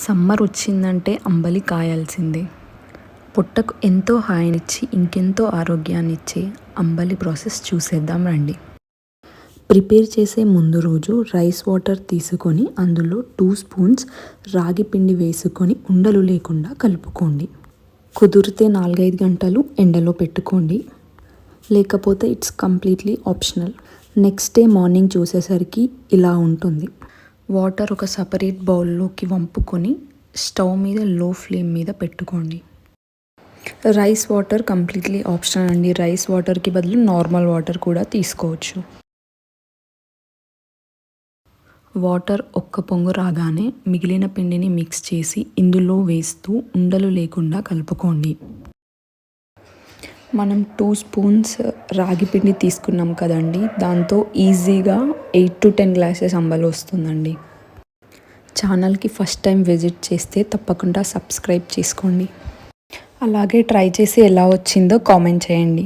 Summer వచ్చిందంటే అంబలి కాయాల్సిందే. పొట్టకు ఎంతో హాయినిచ్చి ఇంకెంతో ఆరోగ్యాన్ని ఇచ్చే అంబలి ప్రాసెస్ చూసేద్దాం రండి. ప్రిపేర్ చేసే ముందు రోజు రైస్ వాటర్ తీసుకొని అందులో టూ స్పూన్స్ రాగి పిండి వేసుకొని ఉండలు లేకుండా కలుపుకోండి. కుదిరితే నాలుగైదు గంటలు ఎండలో పెట్టుకోండి. లేకపోతే it's completely optional. Next day morning చూసేసరికి ఇలా ఉంటుంది. వాటర్ ఒక సపరేట్ బౌల్లోకి వంపుకొని స్టవ్ మీద లో ఫ్లేమ్ మీద పెట్టుకోండి. రైస్ వాటర్ కంప్లీట్లీ ఆప్షన్ అండి. రైస్ వాటర్కి బదులు నార్మల్ వాటర్ కూడా తీసుకోవచ్చు. వాటర్ ఒక్క పొంగు రాగానే మిగిలిన పిండిని మిక్స్ చేసి ఇందులో వేస్తూ ఉండలు లేకుండా కలుపుకోండి. మనం టూ స్పూన్స్ రాగి పిండి తీసుకున్నాం కదండి. దాంతో ఈజీగా ఎయిట్ టు టెన్ గ్లాసెస్ అంబలు వస్తుందండి. ఛానల్కి ఫస్ట్ టైం విజిట్ చేస్తే తప్పకుండా సబ్స్క్రైబ్ చేసుకోండి. అలాగే ట్రై చేసి ఎలా వచ్చిందో కామెంట్ చేయండి.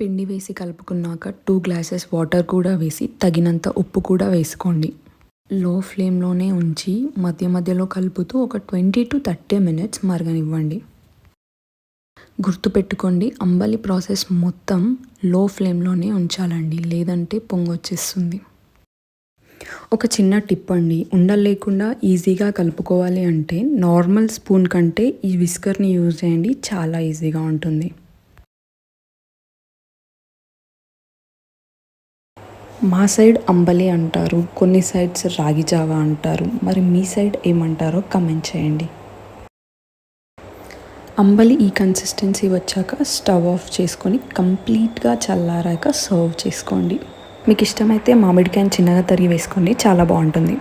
పిండి వేసి కలుపుకున్నాక టూ గ్లాసెస్ వాటర్ కూడా వేసి తగినంత ఉప్పు కూడా వేసుకోండి. లో ఫ్లేమ్లోనే ఉంచి మధ్య మధ్యలో కలుపుతూ ఒక ట్వంటీ టు థర్టీ మినిట్స్ మరగనివ్వండి. గుర్తుపెట్టుకోండి అంబలి ప్రాసెస్ మొత్తం లో ఫ్లేమ్లోనే ఉంచాలండి లేదంటే పొంగొచ్చేస్తుంది. ఒక చిన్న టిప్ అండి. ఉండలు లేకుండా ఈజీగా కలుపుకోవాలి అంటే నార్మల్ స్పూన్ కంటే ఈ విస్కర్ని యూజ్ చేయండి. చాలా ఈజీగా ఉంటుంది. మా సైడ్ అంబలి అంటారు. కొన్ని సైడ్స్ రాగి జావా అంటారు. మరి మీ సైడ్ ఏమంటారో కమెంట్ చేయండి. అంబలి ఈ కన్సిస్టెన్సీ వచ్చాక స్టవ్ ఆఫ్ చేసుకొని కంప్లీట్గా చల్లారాక సర్వ్ చేసుకోండి. మీకు ఇష్టమైతే మామిడికాయని చిన్నగా తరిగి వేసుకోండి. చాలా బాగుంటుంది.